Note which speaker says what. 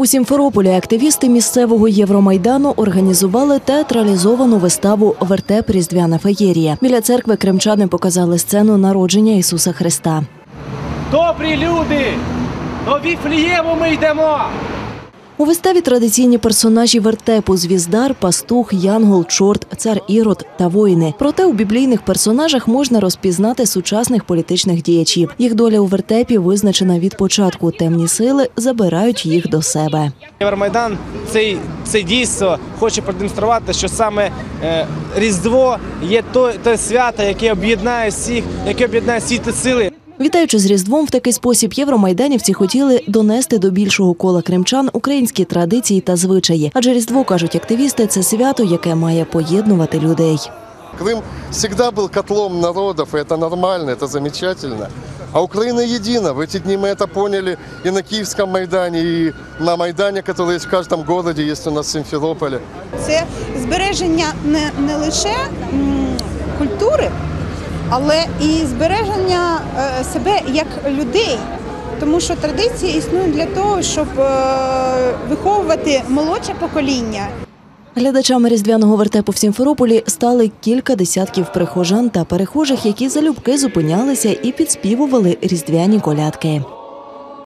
Speaker 1: У Сімферополі активісти місцевого Євромайдану організували театралізовану виставу Вертеп Різдвяна феєрія. Біля церкви кримчани показали сцену народження Ісуса Христа.
Speaker 2: Добрі люди! До Віфлієву ми йдемо!
Speaker 1: У виставі традиційні персонажі вертепу звіздар, пастух, янгол, чорт, цар Ірод та воїни. Проте у біблійних персонажах можна розпізнати сучасних політичних діячів. Їх доля у вертепі визначена від початку. Темні сили забирають їх до себе.
Speaker 2: Євромайдан це дійство хоче продемонструвати, що саме е, Різдво є то, те свято, яке об'єднає всіх, яке об'єднає світи сили.
Speaker 1: Вітаючи з Різдвом, в такий спосіб євромайданівці хотіли донести до більшого кола кримчан українські традиції та звичаї. Адже Різдво кажуть активісти, це свято, яке має поєднувати людей.
Speaker 3: Крым всегда был котлом народов, и это нормально, это замечательно. А Украина едина. В эти дни мы это поняли и на Киевском Майдане, и на Майдане, который есть в каждом городе, есть у нас в Симферополе.
Speaker 4: це збереження не, не лише м, культури, але і збереження е, себе як людей. Тому що традиції існують для того, щоб е, виховувати молодше покоління.
Speaker 1: Глядачами різдвяного вертепу в Сімферополі стали кілька десятків прихожан та перехожих, які залюбки зупинялися і підспівували різдвяні колядки.